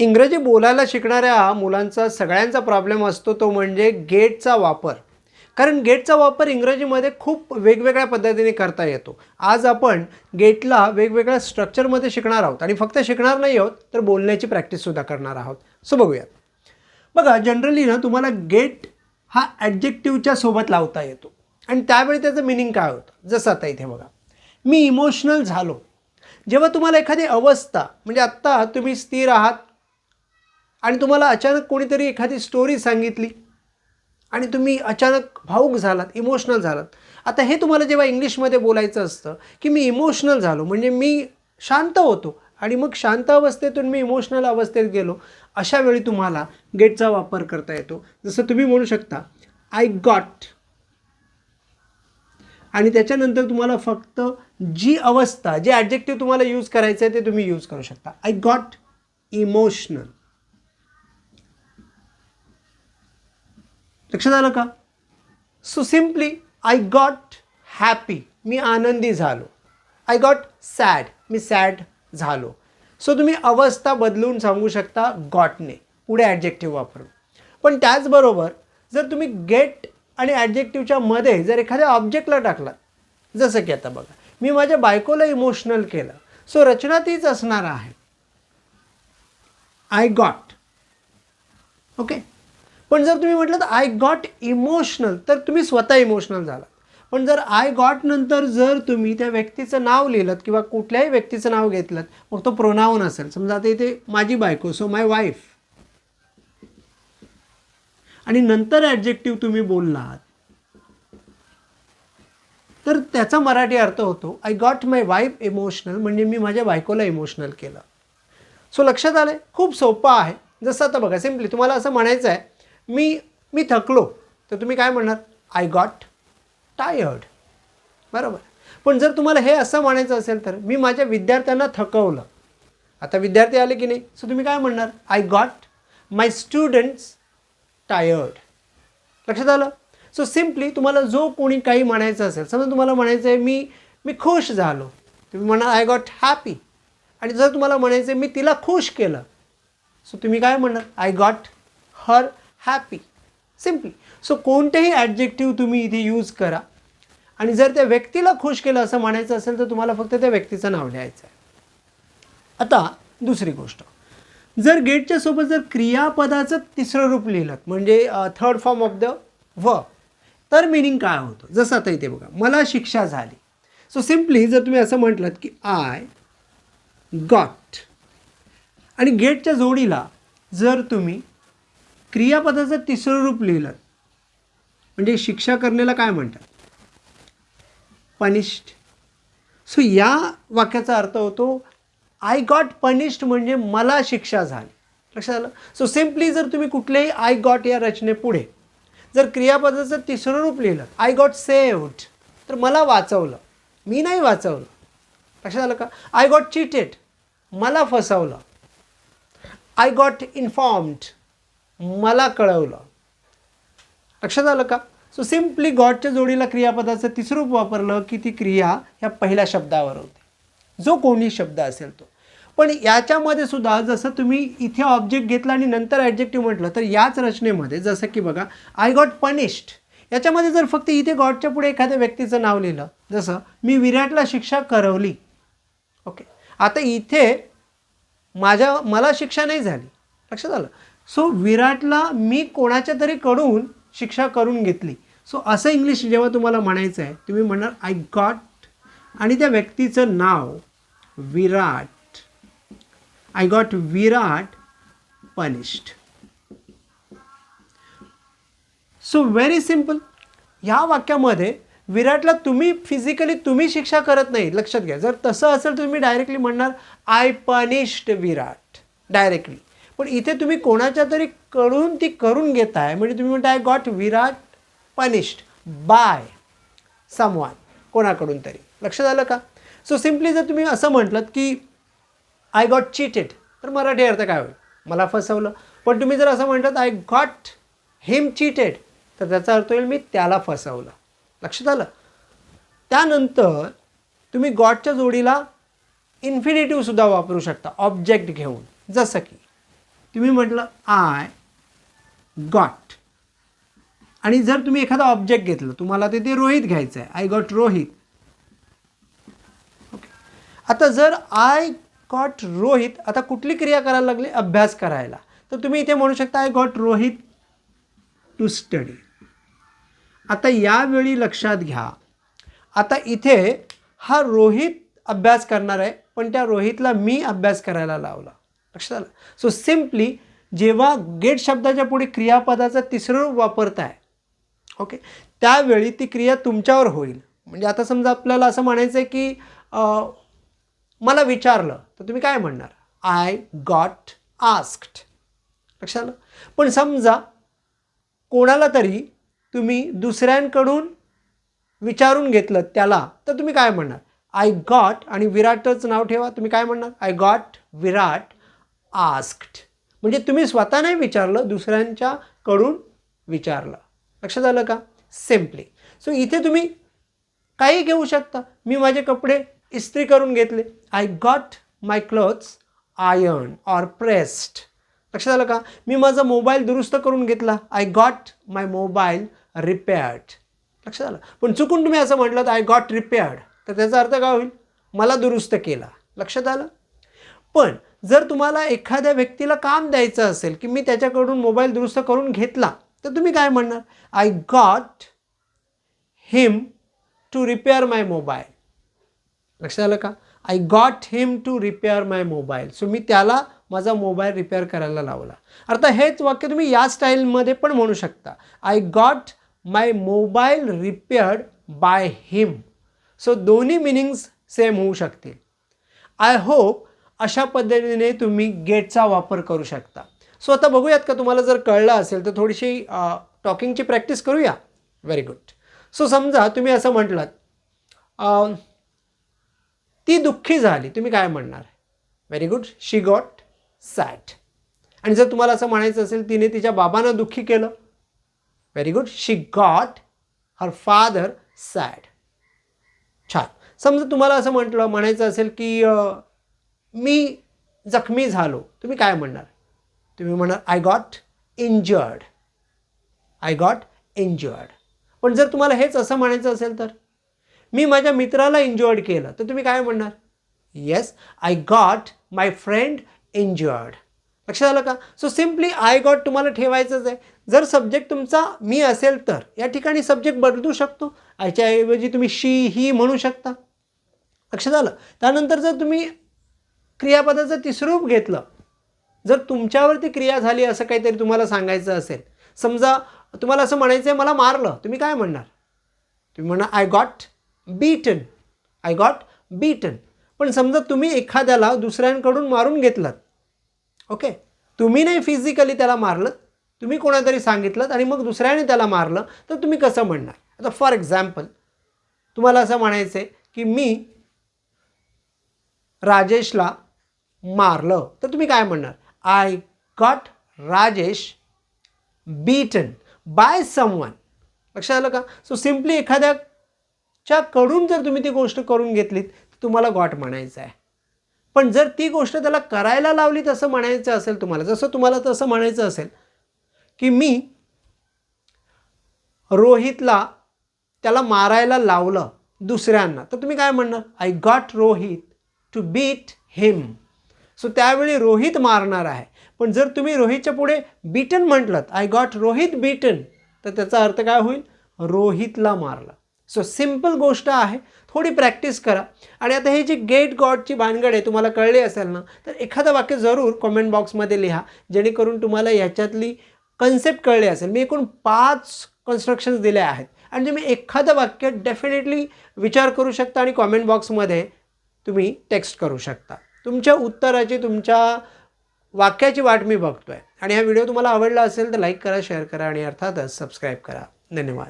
इंग्रजी बोलायला शिकणाऱ्या मुलांचा सगळ्यांचा प्रॉब्लेम असतो तो म्हणजे गेटचा वापर. कारण गेटचा वापर इंग्रजीमध्ये खूप वेगवेगळ्या पद्धतीने करता येतो. आज आपण गेटला वेगवेगळ्या स्ट्रक्चरमध्ये शिकणार आहोत आणि फक्त शिकणार नाही आहोत तर बोलण्याची प्रॅक्टिससुद्धा करणार आहोत. सो बघूयात. बघा जनरली ना तुम्हाला गेट हा ॲडजेक्टिव्हच्या सोबत लावता येतो. आणि त्यावेळी त्याचं मिनिंग काय होतं? जसं आता इथे बघा. मी इमोशनल झालो. जेव्हा तुम्हाला एखादी अवस्था म्हणजे आत्ता तुम्ही स्थिर आहात आणि तुम्हाला अचानक कोणीतरी एखादी स्टोरी सांगितली आणि तुम्ही अचानक भाऊक झालात इमोशनल झालात. आता हे तुम्हाला जेव्हा इंग्लिशमध्ये बोलायचं असतं की मी इमोशनल झालो म्हणजे मी शांत होतो आणि मग शांत अवस्थेतून मी इमोशनल अवस्थेत गेलो अशा वेळी तुम्हाला गेटचा वापर करता येतो. जसं तुम्ही म्हणू शकता आय गॉट आणि त्याच्यानंतर तुम्हाला फक्त जी अवस्था जे ॲडजेक्टिव्ह तुम्हाला यूज करायचं आहे ते तुम्ही यूज करू शकता. आय गॉट इमोशनल लक्षात आलं का? So simply I got happy मी आनंदी झालो. आय गॉट सॅड मी सॅड झालो. सो तुम्ही अवस्था बदलून सांगू शकता गॉटने पुढे ॲडजेक्टिव्ह वापरून. पण त्याचबरोबर जर तुम्ही गेट आणि ॲडजेक्टिव्हच्या मध्ये जर एखाद्या ऑब्जेक्टला टाकलात जसं की आता बघा मी माझ्या बायकोला इमोशनल केलं. सो रचना तीच असणार आहे. आय गॉट ओके पण जर तुम्ही म्हटलं तर आय गॉट इमोशनल तर तुम्ही स्वतः इमोशनल झाला. पण जर आय गॉट नंतर जर तुम्ही त्या व्यक्तीचं नाव लिहिलं किंवा कुठल्याही व्यक्तीचं नाव घेतलं मग तो प्रोनाऊन असेल. समजा आता इथे माझी बायको सो माय वाईफ आणि नंतर ॲडजेक्टिव्ह तुम्ही बोललात तर त्याचा मराठी अर्थ होतो I got my wife emotional म्हणजे मी माझ्या बायकोला इमोशनल केलं. सो लक्षात आलं आहे खूप सोपं आहे. जसं आता बघा सिम्पली तुम्हाला असं म्हणायचं आहे मी मी थकलो. तर तुम्ही काय म्हणणार? आय गॉट टायर्ड बरोबर. पण जर तुम्हाला हे असं म्हणायचं असेल तर मी माझ्या विद्यार्थ्यांना थकवलं. आता विद्यार्थी आले की नाही? सो तुम्ही काय म्हणणार? I got my students tired लक्षात आलं? सो सिम्पली तुम्हाला जो कोणी काही म्हणायचं असेल समजा तुम्हाला म्हणायचं आहे मी मी खुश झालो. तुम्ही म्हणा आय गॉट हॅपी आणि जर तुम्हाला म्हणायचं आहे मी तिला खुश केलं. सो तुम्ही काय म्हणणार? I got her happy simply so कोणतेही ॲडजेक्टिव्ह तुम्ही इथे यूज करा. आणि जर त्या व्यक्तीला खुश केलं असं म्हणायचं असेल तर तुम्हाला फक्त त्या व्यक्तीचं नाव लिहायचं आहे. आता दुसरी गोष्ट. जर गेटच्या सोबत जर क्रियापदाचं तिसरं रूप लिहिलं म्हणजे थर्ड फॉर्म ऑफ द व तर मिनिंग काय होतं? जसं आता इथे बघा मला शिक्षा झाली. सो सिम्पली जर तुम्ही असं म्हटलं की आय गॉट आणि गेटच्या जोडीला जर तुम्ही क्रियापदाचं तिसरं रूप लिहिलं. म्हणजे शिक्षा करण्याला काय म्हणतात? पनिश्ड सो या वाक्याचा अर्थ होतो आय गॉट पनिश्ड म्हणजे मला शिक्षा झाली. लक्षात आलं? सो सिम्पली जर तुम्ही कुठलेही आय गॉट या रचनेपुढे जर क्रियापदाचं तिसरं रूप लिहिलं आय गॉट सेव्ड तर मला वाचवलं. मी नाही वाचवलं. लक्षात आलं का? आय गॉट चिटेड मला फसवलं. आय गॉट इन्फॉर्म्ड मला कळवलं. लक्षात आलं का? सो सिम्पली गॉडच्या जोडीला क्रियापदाचं तिसरं रूप वापरलं की ती क्रिया ह्या पहिल्या शब्दावर होते. जो कोणी शब्द असेल तो. पण याच्यामध्ये सुद्धा जसं तुम्ही इथे ऑब्जेक्ट घेतला आणि नंतर ॲडजेक्टिव्ह म्हटलं तर याच रचनेमध्ये जसं की बघा आय गॉट पनिश्ड याच्यामध्ये जर फक्त इथे गॉडच्या पुढे एखाद्या व्यक्तीचं नाव लिहिलं जसं मी विराटला शिक्षा करवली. ओके आता इथे माझ्या मला शिक्षा नाही झाली. लक्षात आलं? सो विराटला मी कोणाच्या तरी कडून शिक्षा करून घेतली. सो असं इंग्लिश जेव्हा तुम्हाला म्हणायचं आहे तुम्ही म्हणणार आय गॉट आणि त्या व्यक्तीचं नाव Virat. I got Virat punished so very simple ह्या वाक्यामध्ये विराटला तुम्ही फिजिकली तुम्ही शिक्षा करत नाही लक्षात घ्या. जर तसं असेल तुम्ही डायरेक्टली म्हणणार आय पनिश्ड विराट डायरेक्टली पण इथे तुम्ही कोणाच्या तरी कडून ती करून घेताय. म्हणजे तुम्ही म्हणता I got Virat punished by someone कोणाकडून तरी. लक्ष झालं का? सो सिम्पली जर तुम्ही असं म्हटलं की आय गॉट चिटेड तर मराठी अर्थ काय होईल? मला फसवलं. पण तुम्ही जर असं म्हटलं आय गॉट हिम चिटेड तर त्याचा अर्थ होईल मी त्याला फसवलं. लक्षात आलं? त्यानंतर तुम्ही गॉडच्या जोडीला इन्फिनिटिव्हसुद्धा वापरू शकता. ऑब्जेक्ट घेऊन. जसं की तुम्ही म्हटलं आय गॉट. आणि जर तुम्ही एखादा ऑब्जेक्ट घेतलं तुम्हाला ते ते रोहित घ्यायचं आहे आय गॉट रोहित. ओके आता जर आय गॉट रोहित आता कुठली क्रिया करायला लागली? अभ्यास करायला. तर तुम्ही इथे म्हणू शकता I got Rohit to study. आता यावेळी लक्षात घ्या. आता इथे हा रोहित अभ्यास करणार आहे पण त्या रोहितला मी अभ्यास करायला लावला. लक्षात आलं? सो सिम्पली जेव्हा गेट शब्दाच्या पुढे क्रियापदाचा तिसरं रूप वापरताय ओके त्यावेळी ती क्रिया तुमच्यावर होईल. म्हणजे आता समजा आपल्याला असं म्हणायचं आहे की मला विचारलं तर तुम्ही काय म्हणणार? आय गॉट आस्क्ड लक्षात आलं? पण समजा कोणाला तरी तुम्ही दुसऱ्यांकडून विचारून घेतलं त्याला तर तुम्ही काय म्हणणार? आय गॉट आणि विराटचं नाव ठेवा तुम्ही काय म्हणणार? आय गॉट विराट आस्क्ड म्हणजे तुम्ही स्वतः नाही विचारलं दुसऱ्यांच्याकडून विचारलं. लक्षात आलं का? सिम्पली सो इथे तुम्ही काही घेऊ शकता. मी माझे कपडे इस्त्री करून घेतले. I got my clothes iron or pressed लक्षात आलं का? मी माझा मोबाईल दुरुस्त करून घेतला. I got my mobile repaired लक्षात आलं? पण चुकून तुम्ही असं म्हटलं तर आय गॉट रिपेअर्ड तर त्याचा अर्थ काय होईल? मला दुरुस्त केला. लक्षात आलं? पण जर तुम्हाला एखाद्या व्यक्तीला काम द्यायचं असेल की मी त्याच्याकडून मोबाईल दुरुस्त करून घेतला तर तुम्ही काय म्हणणार? I got him to repair my mobile लक्षात आलं का? I got him to repair my mobile so मी त्याला माझा मोबाईल रिपेअर करायला लावला. अर्थात हेच वाक्य तुम्ही या स्टाईलमध्ये पण म्हणू शकता. I got my mobile repaired by him so दोन्ही मिनिंग्स सेम होऊ शकतील. आय होप अशा पद्धतीने तुम्ही गेटचा वापर करू शकता. सो आता बघूयात का तुम्हाला जर कळलं असेल तर थोडीशी टॉकिंगची प्रॅक्टिस करूया. व्हेरी गुड सो समजा तुम्ही असं म्हटलात ती दुःखी झाली तुम्ही काय म्हणणार? Very good she got sad आणि जर तुम्हाला असं म्हणायचं असेल तिने तिच्या बाबांना दुःखी केलं. Very good she got her father sad छान. समजा तुम्हाला असं म्हटलं म्हणायचं असेल की मी जखमी झालो. तुम्ही काय म्हणणार? तुम्ही म्हणणार I got injured I got injured पण जर तुम्हाला हेच असं म्हणायचं असेल तर? मी माझ्या मित्राला इंजर्ड केलं तर तुम्ही काय म्हणणार? Yes I got my friend injured लक्षात आलं का? सो सिम्पली आय गॉट तुम्हाला ठेवायचंच आहे. जर सब्जेक्ट तुमचा मी असेल तर या ठिकाणी सब्जेक्ट बदलू शकतो. याच्याऐवजी तुम्ही शी ही म्हणू शकता. लक्षात आलं? त्यानंतर जर तुम्ही क्रियापदाचं तिसरूप घेतलं. जर तुमच्यावरती क्रिया झाली असं काहीतरी तुम्हाला सांगायचं असेल समजा तुम्हाला असं म्हणायचं आहे मला मारलं. तुम्ही काय म्हणणार? तुम्ही म्हणा I got beaten I got beaten पण समजा तुम्ही एखाद्याला दुसऱ्यांकडून मारून घेतलात ओके तुम्ही नाही फिजिकली त्याला मारलं तुम्ही कोणातरी सांगितलं आणि मग दुसऱ्याने त्याला मारलं तर तुम्ही कसं म्हणणार? आता फॉर एक्झाम्पल तुम्हाला असं म्हणायचं आहे की मी राजेशला मारलं. तर तुम्ही काय म्हणणार? I got Rajesh beaten by someone लक्षात आलं का? सो सिम्पली एखाद्याच्या कडून जर तुम्ही ती गोष्ट करून घेतलीत तर तुम्हाला गॉट म्हणायचं आहे. पण जर ती गोष्ट त्याला करायला लावली तसं म्हणायचं असेल तुम्हाला जसं तुम्हाला तसं म्हणायचं असेल की मी रोहितला त्याला मारायला लावलं दुसऱ्यांना तर तुम्ही काय म्हणणार? I got Rohit to beat him so त्यावेळी रोहित मारणार आहे. पण जर तुम्ही रोहितच्या पुढे बीटन म्हटलं आय गॉट रोहित बीटन तर त्याचा अर्थ काय होईल? रोहितला मारला. सो सिंपल गोष्ट आहे. थोडी प्रॅक्टिस करा. आणि आता हे जी गेट गॉडची भानगड आहे तुम्हाला कळली असेल ना तर एखादं वाक्य जरूर कॉमेंट बॉक्समध्ये लिहा जेणेकरून तुम्हाला याच्यातली कन्सेप्ट कळली असेल. मी एकूण पाच कन्स्ट्रक्शन्स दिले आहेत. आणि तुम्ही एखादं वाक्य डेफिनेटली विचार करू शकता आणि कॉमेंट बॉक्समध्ये तुम्ही टेक्स्ट करू शकता. तुमच्या उत्तराची तुमच्या वाक्याची वाट मी बघतो आहे आणि हा व्हिडिओ तुम्हाला आवडला असेल तर लाईक करा शेअर करा आणि अर्थातच सबस्क्राईब करा. धन्यवाद.